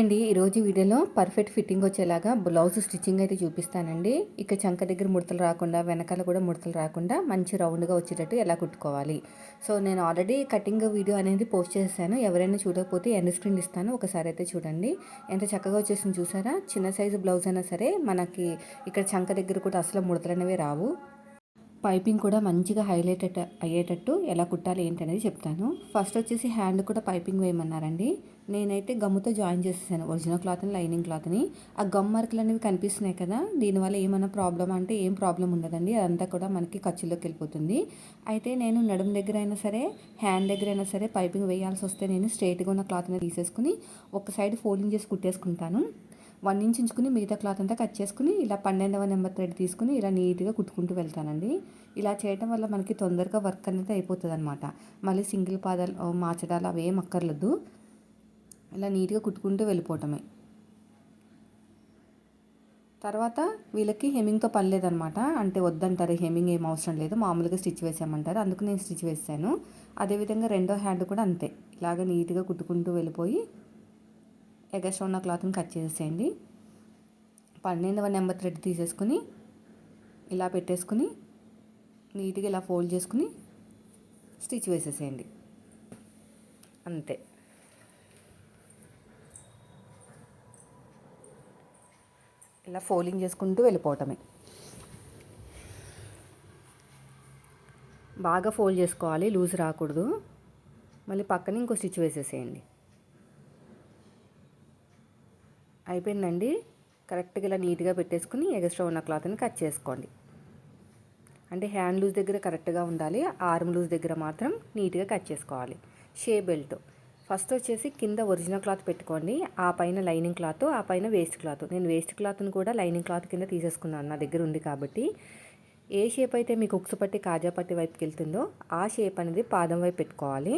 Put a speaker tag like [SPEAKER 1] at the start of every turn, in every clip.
[SPEAKER 1] అండి ఈరోజు వీడియోలో పర్ఫెక్ట్ ఫిట్టింగ్ వచ్చేలాగా బ్లౌజ్ స్టిచ్చింగ్ అయితే చూపిస్తానండి. ఇక చంక దగ్గర ముడతలు రాకుండా వెనకాల కూడా ముడతలు రాకుండా మంచి రౌండ్గా వచ్చేటట్టు ఎలా కుట్టుకోవాలి. సో నేను ఆల్రెడీ కటింగ్ వీడియో అనేది పోస్ట్ చేశాను. ఎవరైనా చూడకపోతే ఎండ్ స్క్రీన్ ఇస్తాను. ఒకసారి అయితే చూడండి. ఎంత చక్కగా వచ్చేసింది చూసారా? చిన్న సైజు బ్లౌజ్ అయినా సరే మనకి ఇక్కడ చంక దగ్గర కూడా అసలు ముడతలు అనేవి రావు. పైపింగ్ కూడా మంచిగా హైలైట్ అయ్యేటట్టు ఎలా కుట్టాలి ఏంటనేది చెప్తాను. ఫస్ట్ వచ్చేసి హ్యాండ్ కూడా పైపింగ్ వేయమన్నారండి. నేనైతే గమ్ముతో జాయిన్ చేసేసాను. ఒరిజినల్ క్లాత్ని లైనింగ్ క్లాత్ని. ఆ గమ్ మార్కులు అనేవి కనిపిస్తున్నాయి కదా దీనివల్ల ఏమైనా ప్రాబ్లం అంటే ఏం ప్రాబ్లం ఉండదండి. అదంతా కూడా మనకి ఖర్చులోకి వెళ్ళిపోతుంది. అయితే నేను నడుము దగ్గర అయినా సరే హ్యాండ్ దగ్గర అయినా సరే పైపింగ్ వేయాల్సి వస్తే నేను స్ట్రైట్గా ఉన్న క్లాత్ని తీసేసుకుని ఒక సైడ్ ఫోల్డింగ్ చేసి కుట్టేసుకుంటాను. వన్ ఇంచ్ ఉంచుకుని మిగతా క్లాత్ అంతా కట్ చేసుకుని ఇలా పన్నెండవ నెంబర్ థ్రెడ్ తీసుకుని ఇలా నీట్గా కుట్టుకుంటూ వెళ్తానండి. ఇలా చేయడం వల్ల మనకి తొందరగా వర్క్ అనేది అయిపోతుంది అనమాట మళ్ళీ సింగిల్ పాదాలు మార్చడాలు అవి ఏం అక్కర్లేదు ఇలా నీట్గా కుట్టుకుంటూ వెళ్ళిపోవటమే. తర్వాత వీళ్ళకి హెమింగ్తో పని లేదనమాట అంటే వద్దంటారు హెమింగ్ ఏం అవసరం లేదు. మామూలుగా స్టిచ్ వేసామంటారు అందుకు నేను స్టిచ్ వేసాను అదేవిధంగా రెండో హ్యాండ్ కూడా అంతే. ఇలాగ నీట్గా కుట్టుకుంటూ వెళ్ళిపోయి ఎగస్ట్రా ఉన్న క్లాత్ని కట్ చేసేయండి. పన్నెండవ నెంబర్ థ్రెడ్ తీసేసుకుని ఇలా పెట్టేసుకుని నీట్గా ఇలా ఫోల్డ్ చేసుకుని స్టిచ్ వేసేసేయండి. అంతే. ఇలా ఫోల్డింగ్ చేసుకుంటూ వెళ్ళిపోవటమే. బాగా ఫోల్డ్ చేసుకోవాలి లూజ్ రాకూడదు. మళ్ళీ పక్కన ఇంకో స్టిచ్ వేసేసేయండి. అయిపోయిందండి. కరెక్ట్గా ఇలా నీట్గా పెట్టేసుకుని ఎగస్ట్రా ఉన్న క్లాత్ని కట్ చేసుకోండి. అంటే హ్యాండ్ లూజ్ దగ్గర కరెక్ట్గా ఉండాలి ఆర్మ్ లూజ్ దగ్గర మాత్రం నీట్గా కట్ చేసుకోవాలి. షే బెల్ట్. ఫస్ట్ వచ్చేసి కింద ఒరిజినల్ క్లాత్ పెట్టుకోండి. ఆ పైన లైనింగ్ క్లాత్ ఆ పైన వేస్ట్ క్లాత్. నేను వేస్ట్ క్లాత్ని కూడా లైనింగ్ క్లాత్ కింద తీసేసుకున్నాను నా దగ్గర ఉంది కాబట్టి. ఏ షేప్ అయితే మీకు ఉక్సు పట్టి కాజా పట్టి వైపుకి వెళ్తుందో ఆ షేప్ అనేది పాదం వైపు పెట్టుకోవాలి.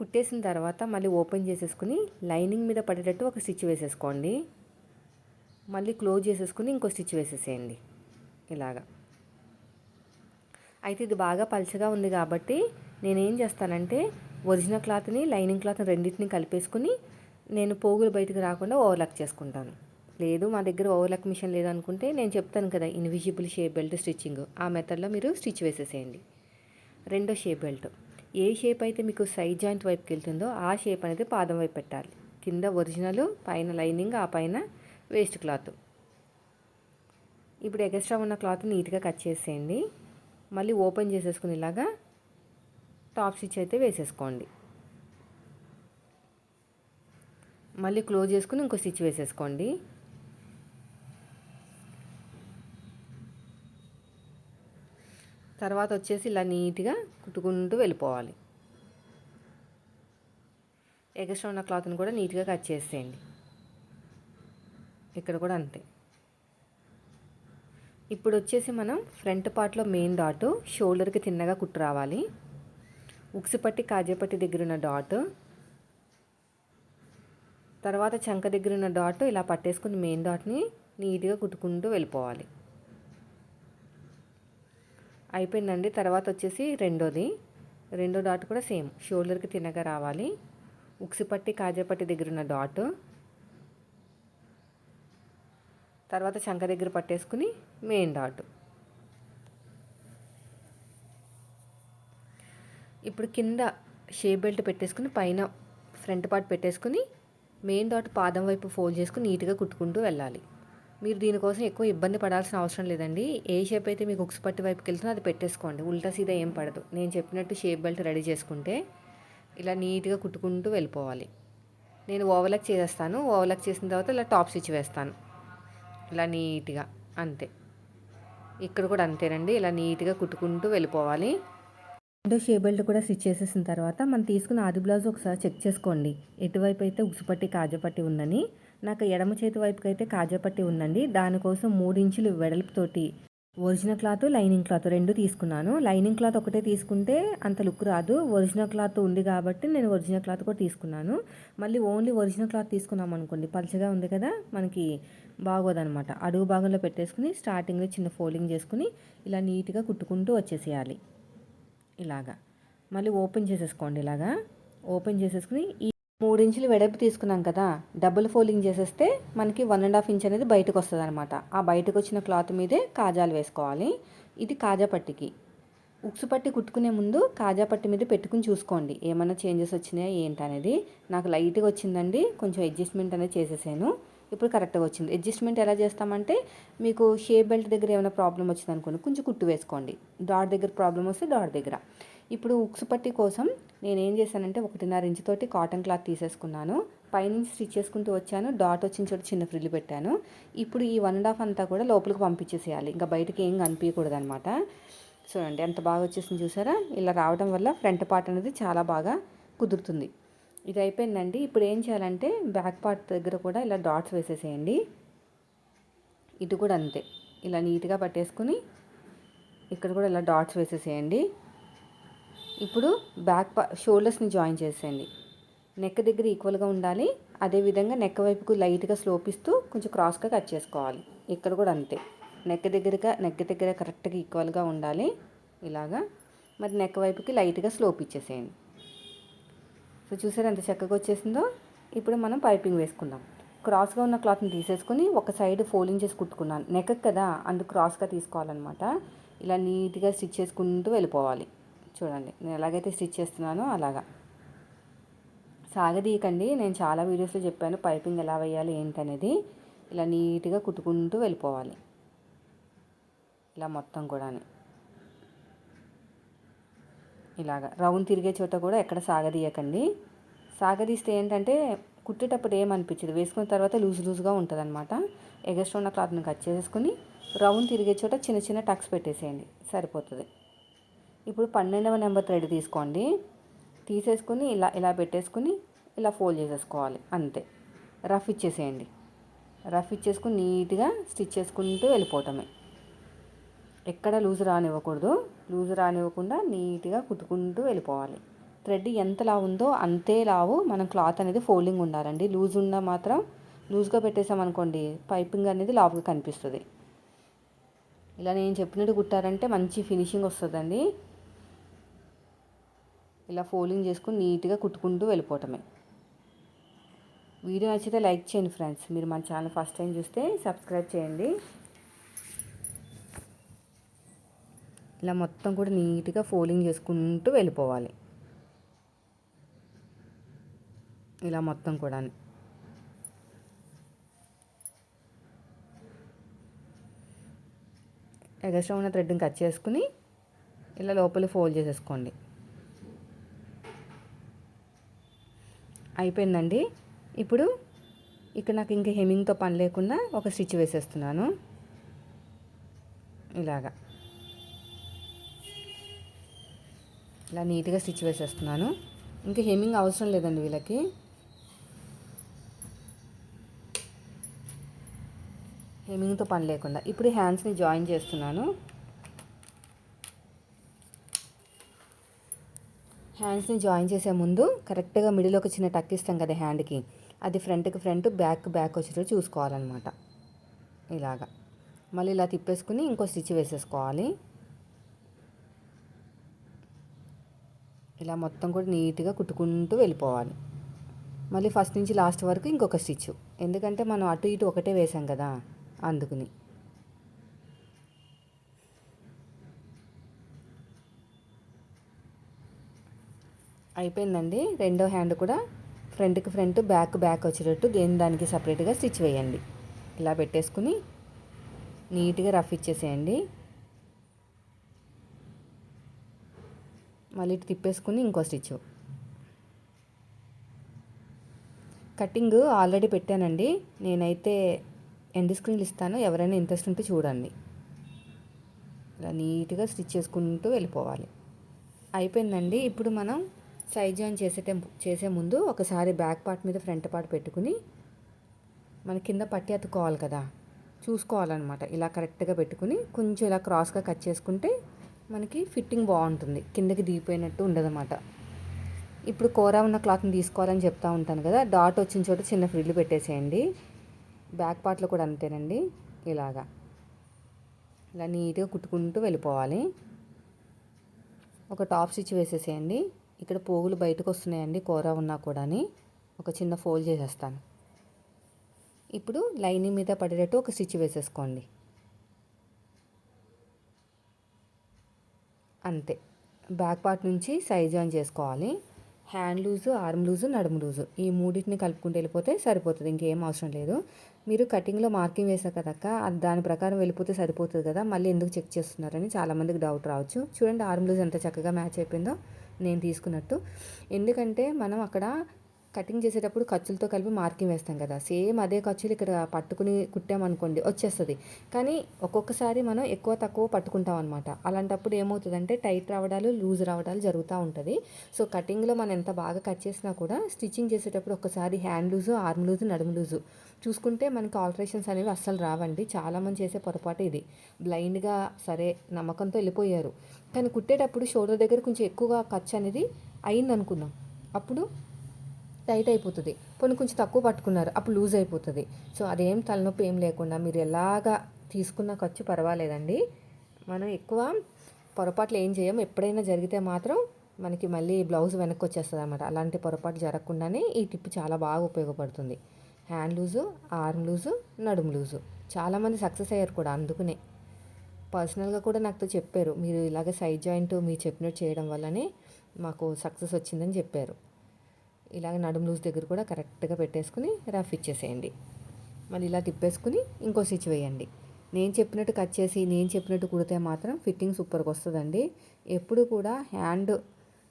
[SPEAKER 1] కుట్టేసిన తర్వాత మళ్ళీ ఓపెన్ చేసేసుకుని లైనింగ్ మీద పడేటట్టు ఒక స్టిచ్ వేసేసుకోండి. మళ్ళీ క్లోజ్ చేసేసుకుని ఇంకో స్టిచ్ వేసేసేయండి. ఇలాగా. అయితే ఇది బాగా పలచగా ఉంది కాబట్టి నేనేం చేస్తానంటే ఒరిజినల్ క్లాత్ని లైనింగ్ క్లాత్ని రెండింటిని కలిపేసుకుని నేను పోగులు బయటకు రాకుండా ఓవర్లాక్ చేసుకుంటాను. లేదు మా దగ్గర ఓవర్లాక్ మిషన్ లేదనుకుంటే నేను చెప్తాను కదా ఇన్విజిబుల్ షేప్ బెల్ట్ స్టిచ్చింగ్. ఆ మెథడ్లో మీరు స్టిచ్ వేసేసేయండి. రెండో షేప్ బెల్ట్. ఏ షేప్ అయితే మీకు సైడ్ జాయింట్ వైపుకి వెళ్తుందో ఆ షేప్ అనేది పాదం వైపు పెట్టాలి. కింద ఒరిజినల్ పైన లైనింగ్ ఆ పైన వేస్ట్ క్లాత్ ఇప్పుడు ఎక్స్ట్రా ఉన్న క్లాత్ నీట్గా కట్ చేసేయండి. మళ్ళీ ఓపెన్ చేసేసుకుని ఇలాగా టాప్ స్టిచ్ అయితే వేసేసుకోండి. మళ్ళీ క్లోజ్ చేసుకుని ఇంకో స్టిచ్ వేసేసుకోండి. తర్వాత వచ్చేసి ఇలా నీట్గా కుట్టుకుంటూ వెళ్ళిపోవాలి. ఎగస్ట్రా ఉన్న క్లాత్ని కూడా నీట్గా కట్ చేసేయండి. ఇక్కడ కూడా అంతే. ఇప్పుడు వచ్చేసి మనం ఫ్రంట్ పార్ట్లో మెయిన్ డాట్ షోల్డర్కి తిన్నగా కుట్టు రావాలి. ఉక్సిపట్టి కాజేపట్టి దగ్గర ఉన్న డాట్. తర్వాత చంక దగ్గర ఉన్న డాట్ ఇలా పట్టేసుకుని మెయిన్ డాట్ని నీట్గా కుట్టుకుంటూ వెళ్ళిపోవాలి. అయిపోయిందండి. తర్వాత వచ్చేసి రెండోది. రెండో డాట్ కూడా సేమ్. షోల్డర్కి తిన్నగా రావాలి. ఉక్సిపట్టి కాజేపట్టి దగ్గర ఉన్న డాట్. తర్వాత శంఖ దగ్గర పట్టేసుకుని మెయిన్ డాట్. ఇప్పుడు కింద షేప్ బెల్ట్ పెట్టేసుకుని పైన ఫ్రంట్ పార్ట్ పెట్టేసుకుని మెయిన్ డాట్ పాదం వైపు ఫోల్డ్ చేసుకుని నీట్గా కుట్టుకుంటూ వెళ్ళాలి. మీరు దీనికోసం ఎక్కువ ఇబ్బంది పడాల్సిన అవసరం లేదండి. ఏ షేప్ అయితే మీకు ఉక్స్ పట్టి వైపుకి వెళ్తుందో అది పెట్టేసుకోండి. ఉల్టా సీదా ఏం పడదు. నేను చెప్పినట్టు షేప్ బెల్ట్ రెడీ చేసుకుంటే ఇలా నీట్గా కుట్టుకుంటూ వెళ్ళిపోవాలి. నేను ఓవర్లక్ చేసేస్తాను. ఓవర్లక్ చేసిన తర్వాత ఇలా టాప్ స్టిచ్ వేస్తాను. ఇలా నీట్గా అంతే. ఇక్కడ కూడా అంతేనండి. ఇలా నీట్గా కుట్టుకుంటూ వెళ్ళిపోవాలి. రెండో షే బెల్ట్ కూడా స్టిచ్ చేసేసిన తర్వాత మనం తీసుకున్న ఆది బ్లౌజ్ ఒకసారి చెక్ చేసుకోండి. ఎటువైపు అయితే ఉసుపట్టి కాజపట్టి ఉందని. నాకు ఎడమ చేతి వైపుకి అయితే కాజపట్టి ఉందండి. దానికోసం మూడించులు వెడల్పుతోటి ఒరిజినల్ క్లాత్ లైనింగ్ క్లాత్ రెండు తీసుకున్నాను. లైనింగ్ క్లాత్ ఒకటే తీసుకుంటే అంత లుక్ రాదు. ఒరిజినల్ క్లాత్ ఉంది కాబట్టి నేను ఒరిజినల్ క్లాత్ కూడా తీసుకున్నాను. మళ్ళీ ఓన్లీ ఒరిజినల్ క్లాత్ తీసుకున్నాం అనుకోండి. పలుచగా ఉంది కదా మనకి బాగోదనమాట. అడుగు భాగంలో పెట్టేసుకుని స్టార్టింగ్లో చిన్న ఫోల్డింగ్ చేసుకుని ఇలా నీట్గా కుట్టుకుంటూ వచ్చేసేయాలి. ఇలాగా. మళ్ళీ ఓపెన్ చేసేసుకోండి ఇలాగా. ఓపెన్ చేసేసుకుని ఈ మూడు ఇంచులు వెడల్పు తీసుకున్నాం కదా డబుల్ ఫోల్డింగ్ చేసేస్తే మనకి వన్ అండ్ హాఫ్ ఇంచ్ అనేది బయటకు వస్తుంది అనమాట ఆ బయటకు వచ్చిన క్లాత్ మీదే కాజాలు వేసుకోవాలి. ఇది కాజా పట్టికి. ఉక్సు పట్టి కుట్టుకునే ముందు కాజా పట్టి మీద పెట్టుకుని చూసుకోండి. ఏమైనా చేంజెస్ వచ్చినాయా ఏంటనేది నాకు లైట్గా వచ్చిందండి కొంచెం అడ్జస్ట్మెంట్ అనేది చేసేసాను. ఇప్పుడు కరెక్ట్గా వచ్చింది. అడ్జస్ట్మెంట్ ఎలా చేస్తామంటే మీకు షేప్ బెల్ట్ దగ్గర ఏమైనా ప్రాబ్లం వచ్చింది అనుకోండి కొంచెం కుట్టు వేసుకోండి. డాట్ దగ్గర ప్రాబ్లం వస్తే డాట్ దగ్గర. ఇప్పుడు ఉక్సు పట్టి కోసం నేను ఏం చేశానంటే ఒకటిన్నర ఇంచు తోటి కాటన్ క్లాత్ తీసేసుకున్నాను. పైనుంచి స్టిచ్ చేసుకుంటూ వచ్చాను. డాట్ వచ్చిన చోటు చిన్న ఫ్రిల్లు పెట్టాను. ఇప్పుడు ఈ వన్ అండ్ హాఫ్ అంతా కూడా లోపలికి పంపించేసేయాలి. ఇంకా బయటకి ఏం కనిపించకూడదు అనమాట చూడండి ఎంత బాగా వచ్చేసింది చూసారా? ఇలా రావడం వల్ల ఫ్రంట్ పార్ట్ అనేది చాలా బాగా కుదురుతుంది. ఇది అయిపోయిందండి. ఇప్పుడు ఏం చేయాలంటే బ్యాక్ పార్ట్ దగ్గర కూడా ఇలా డాట్స్ వేసేసేయండి. ఇటు కూడా అంతే. ఇలా నీట్గా పట్టేసుకుని ఇక్కడ కూడా ఇలా డాట్స్ వేసేసేయండి. ఇప్పుడు బ్యాక్ పా షోల్డర్స్ని జాయిన్ చేసేయండి. నెక్ దగ్గర ఈక్వల్గా ఉండాలి. అదేవిధంగా నెక్ వైపుకు లైట్గా స్లోపిస్తూ కొంచెం క్రాస్గా కట్ చేసుకోవాలి. ఇక్కడ కూడా అంతే. నెక్ దగ్గరగా నెక్ దగ్గర కరెక్ట్గా ఈక్వల్గా ఉండాలి. ఇలాగా. మరి నెక్ వైపుకి లైట్గా స్లోప్ ఇచ్చేసేయండి. సో చూసారు ఎంత చక్కగా వచ్చేసిందో? ఇప్పుడు మనం పైపింగ్ వేసుకుందాం. క్రాస్గా ఉన్న క్లాత్ని తీసేసుకుని ఒక సైడ్ ఫోల్డింగ్ చేసి కుట్టుకున్నాను. నెక్ కదా అందుకు క్రాస్గా తీసుకోవాలన్నమాట. ఇలా నీట్గా స్టిచ్ చేసుకుంటూ వెళ్ళిపోవాలి. చూడండి. నేను ఎలాగైతే స్టిచ్ చేస్తున్నానో అలాగా. సాగదీయకండి. నేను చాలా వీడియోస్లో చెప్పాను పైపింగ్ ఎలా వేయాలి ఏంటనేది. ఇలా నీట్గా కుట్టుకుంటూ వెళ్ళిపోవాలి. ఇలా మొత్తం కూడా ఇలాగ. రౌండ్ తిరిగే చోట కూడా ఎక్కడ సాగదీయకండి. సాగదీస్తే ఏంటంటే కుట్టేటప్పుడు ఏమనిపించదు. వేసుకున్న తర్వాత లూజ్ లూజ్గా ఉంటుంది అనమాట ఎగస్ట్రా ఉన్న క్లాత్ని కట్ చేసుకుని రౌండ్ తిరిగే చోట చిన్న చిన్న టక్స్ పెట్టేసేయండి. సరిపోతుంది. ఇప్పుడు పన్నెండవ నెంబర్ థ్రెడ్ తీసుకోండి. తీసేసుకుని ఇలా ఇలా పెట్టేసుకుని ఇలా ఫోల్డ్ చేసేసుకోవాలి. అంతే. రఫ్ ఇచ్చేసేయండి. రఫ్ ఇచ్చేసుకుని నీట్గా స్టిచ్ చేసుకుంటూ వెళ్ళిపోవటమే. ఎక్కడ లూజ్ రానివ్వకూడదు. లూజ్ రానివ్వకుండా నీట్గా కుట్టుకుంటూ వెళ్ళిపోవాలి. థ్రెడ్ ఎంత లావు ఉందో అంతే లావు మనం క్లాత్ అనేది ఫోల్డింగ్ ఉండాలండి. లూజ్ ఉన్న మాత్రం లూజ్గా పెట్టేసామనుకోండి పైపింగ్ అనేది లావుగా కనిపిస్తుంది. ఇలా నేను చెప్పినట్టు కుట్టారంటే మంచి ఫినిషింగ్ వస్తుందండి. ఇలా ఫోల్డింగ్ చేసుకుని నీట్గా కుట్టుకుంటూ వెళ్ళిపోవటమే. వీడియో నచ్చితే లైక్ చేయండి ఫ్రెండ్స్. మీరు మన ఛానల్ ఫస్ట్ టైం చూస్తే సబ్స్క్రైబ్ చేయండి. ఇలా మొత్తం కూడా నీట్గా ఫోల్డింగ్ చేసుకుంటూ వెళ్ళిపోవాలి. ఇలా మొత్తం కూడా ఎగస్ట్రా ఉన్న థ్రెడ్ని కట్ చేసుకుని ఇలా లోపల ఫోల్డ్ చేసేసుకోండి. అయిపోయిందండి. ఇప్పుడు ఇక్కడ నాకు ఇంకా హెమింగ్తో పని లేకుండా ఒక స్టిచ్ వేసేస్తున్నాను. ఇలాగా. ఇలా నీట్గా స్టిచ్ వేసేస్తున్నాను. ఇంకా హెమ్మింగ్ అవసరం లేదండి వీళ్ళకి. హెమ్మింగ్తో పని లేకుండా. ఇప్పుడు హ్యాండ్స్ని జాయిన్ చేస్తున్నాను. హ్యాండ్స్ని జాయిన్ చేసే ముందు కరెక్ట్గా మిడిల్ ఒక చిన్న టక్ ఇస్తాం కదా హ్యాండ్కి. అది ఫ్రంట్కి ఫ్రంట్ బ్యాక్ బ్యాక్ వచ్చేటట్టు చూసుకోవాలన్నమాట. ఇలాగా. మళ్ళీ ఇలా తిప్పేసుకుని ఇంకో స్టిచ్ వేసేసుకోవాలి. ఇలా మొత్తం కూడా నీట్గా కుట్టుకుంటూ వెళ్ళిపోవాలి. మళ్ళీ ఫస్ట్ నుంచి లాస్ట్ వరకు ఇంకొక స్టిచ్. ఎందుకంటే మనం అటు ఇటు ఒకటే వేసాం కదా అందుకుని. అయిపోయిందండి. రెండో హ్యాండ్ కూడా ఫ్రంట్కి ఫ్రంట్ బ్యాక్ బ్యాక్ వచ్చేటట్టు దేని దానికి సపరేట్గా స్టిచ్ వేయండి. ఇలా పెట్టేసుకుని నీట్గా రఫ్ ఇచ్చేసేయండి. మళ్ళీ ఇటు తిప్పేసుకుని ఇంకో స్టిచ్. కటింగ్ ఆల్రెడీ పెట్టానండి. నేనైతే ఎండ్ స్క్రీన్లు ఇస్తాను. ఎవరైనా ఇంట్రెస్ట్ ఉంటే చూడండి. ఇలా నీట్గా స్టిచ్ చేసుకుంటూ వెళ్ళిపోవాలి. అయిపోయిందండి. ఇప్పుడు మనం సైడ్ జాయిన్ చేసే చేసే ముందు ఒకసారి బ్యాక్ పార్ట్ మీద ఫ్రంట్ పార్ట్ పెట్టుకుని మన కింద పట్టి అతుకోవాలి కదా చూసుకోవాలన్నమాట. ఇలా కరెక్ట్గా పెట్టుకుని కొంచెం ఇలా క్రాస్గా కట్ చేసుకుంటే మనకి ఫిట్టింగ్ బాగుంటుంది. కిందకి దిగిపోయినట్టు ఉండదన్నమాట. ఇప్పుడు కూర ఉన్న క్లాత్ని తీసుకోవాలని చెప్తా ఉంటాను కదా డాట్ వచ్చిన చోట చిన్న ఫ్రిడ్లు పెట్టేసేయండి. బ్యాక్ పార్ట్లో కూడా అంతేనండి. ఇలాగా. ఇలా నీట్గా కుట్టుకుంటూ వెళ్ళిపోవాలి. ఒక టాప్ స్టిచ్ వేసేసేయండి. ఇక్కడ పోగులు బయటకు వస్తున్నాయండి కూర ఉన్నా కూడాని. ఒక చిన్న ఫోల్డ్ చేసేస్తాను. ఇప్పుడు లైనింగ్ మీద పడేటట్టు ఒక స్టిచ్ వేసేసుకోండి. అంతే. బ్యాక్ పార్ట్ నుంచి సైజ్ జాయిన్ చేసుకోవాలి. హ్యాండ్ లూజు ఆర్మ్ లూజు నడుము లూజు. ఈ మూడింటిని కలుపుకుంటూ వెళ్ళిపోతే సరిపోతుంది ఇంకేం అవసరం లేదు. మీరు కటింగ్లో మార్కింగ్ వేసారు కదక్క దాని ప్రకారం వెళ్ళిపోతే సరిపోతుంది కదా మళ్ళీ ఎందుకు చెక్ చేస్తున్నారని చాలామందికి డౌట్ రావచ్చు. చూడండి ఆర్మ్ లూజ్ ఎంత చక్కగా మ్యాచ్ అయిపోయిందో. నేను తీసుకున్నట్టు. ఎందుకంటే మనం అక్కడ కటింగ్ చేసేటప్పుడు ఖర్చులతో కలిపి మార్కింగ్ వేస్తాం కదా. సేమ్ అదే ఖర్చులు ఇక్కడ పట్టుకుని కుట్టామనుకోండి వచ్చేస్తుంది. కానీ ఒక్కొక్కసారి మనం ఎక్కువ తక్కువ పట్టుకుంటాం అనమాట అలాంటప్పుడు ఏమవుతుందంటే టైట్ రావడాలు లూజ్ రావడాలు జరుగుతూ ఉంటుంది. సో కటింగ్లో మనం ఎంత బాగా కట్ చేసినా కూడా స్టిచ్చింగ్ చేసేటప్పుడు ఒకసారి హ్యాండ్ లూజు ఆర్మ్ లూజు నడుము లూజు చూసుకుంటే మనకి ఆల్టరేషన్స్ అనేవి అస్సలు రావండి. చాలామంది చేసే పొరపాటు ఇది. బ్లైండ్గా సరే నమ్మకంతో వెళ్ళిపోయారు. కానీ కుట్టేటప్పుడు షోల్డర్ దగ్గర కొంచెం ఎక్కువగా ఖర్చు అనేది అయింది అనుకుందాం అప్పుడు టైట్ అయిపోతుంది. కొన్ని కొంచెం తక్కువ పట్టుకున్నారు అప్పుడు లూజ్ అయిపోతుంది. సో అదేం తలనొప్పి ఏం లేకుండా మీరు ఎలాగా తీసుకున్న ఖర్చు పర్వాలేదండి. మనం ఎక్కువ పొరపాట్లు ఏం చేయం ఎప్పుడైనా జరిగితే మాత్రం మనకి మళ్ళీ బ్లౌజ్ వెనక్కి వచ్చేస్తుంది అనమాట అలాంటి పొరపాటు జరగకుండానే ఈ టిప్ చాలా బాగా ఉపయోగపడుతుంది. హ్యాండ్ లూజు ఆర్మ్ లూజు నడుము లూజు. చాలామంది సక్సెస్ అయ్యారు కూడా అందుకునే. పర్సనల్గా కూడా నాకు చెప్పారు. మీరు ఇలాగ సైడ్ జాయింట్ మీరు చెప్పినట్టు చేయడం వల్లనే మాకు సక్సెస్ వచ్చిందని చెప్పారు. ఇలాగ నడుము లూజ్ దగ్గర కూడా కరెక్ట్గా పెట్టేసుకుని రఫ్ ఇచ్చేసేయండి. మళ్ళీ ఇలా తిప్పేసుకుని ఇంకో స్టిచ్ వేయండి. నేను చెప్పినట్టు కట్ చేసి నేను చెప్పినట్టు కుడితే మాత్రం ఫిట్టింగ్ సూపర్గా వస్తుందండి. ఎప్పుడు కూడా హ్యాండ్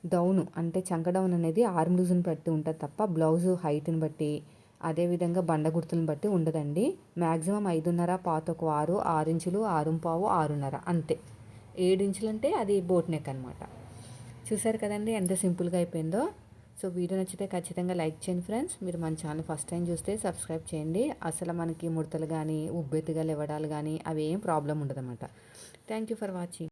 [SPEAKER 1] డౌన్ అంటే చంక డౌన్ అనేది ఆర్మ్ లూజ్ని బట్టి ఉంటుంది తప్ప బ్లౌజ్ హైట్ని బట్టి అదేవిధంగా బండ గుర్తులను బట్టి ఉండదండి. మ్యాక్సిమం ఐదున్నర పాతొక ఆరు ఆరు ఇంచులు ఆరుంపావు ఆరున్నర అంతే. ఏడు ఇంచులు అంటే అది బోట్ నెక్ అనమాట చూసారు కదండి ఎంత సింపుల్గా అయిపోయిందో. సో వీడియో నచ్చితే ఖచ్చితంగా లైక్ చేయండి ఫ్రెండ్స్. మీరు మన ఛానల్ ఫస్ట్ టైం చూస్తే సబ్స్క్రైబ్ చేయండి. అసలు మనకి ముడతలు కానీ ఉబ్బెత్తుగా లేవడాలు కానీ అవి ఏం ప్రాబ్లం ఉండదన్నమాట. Thank you for watching.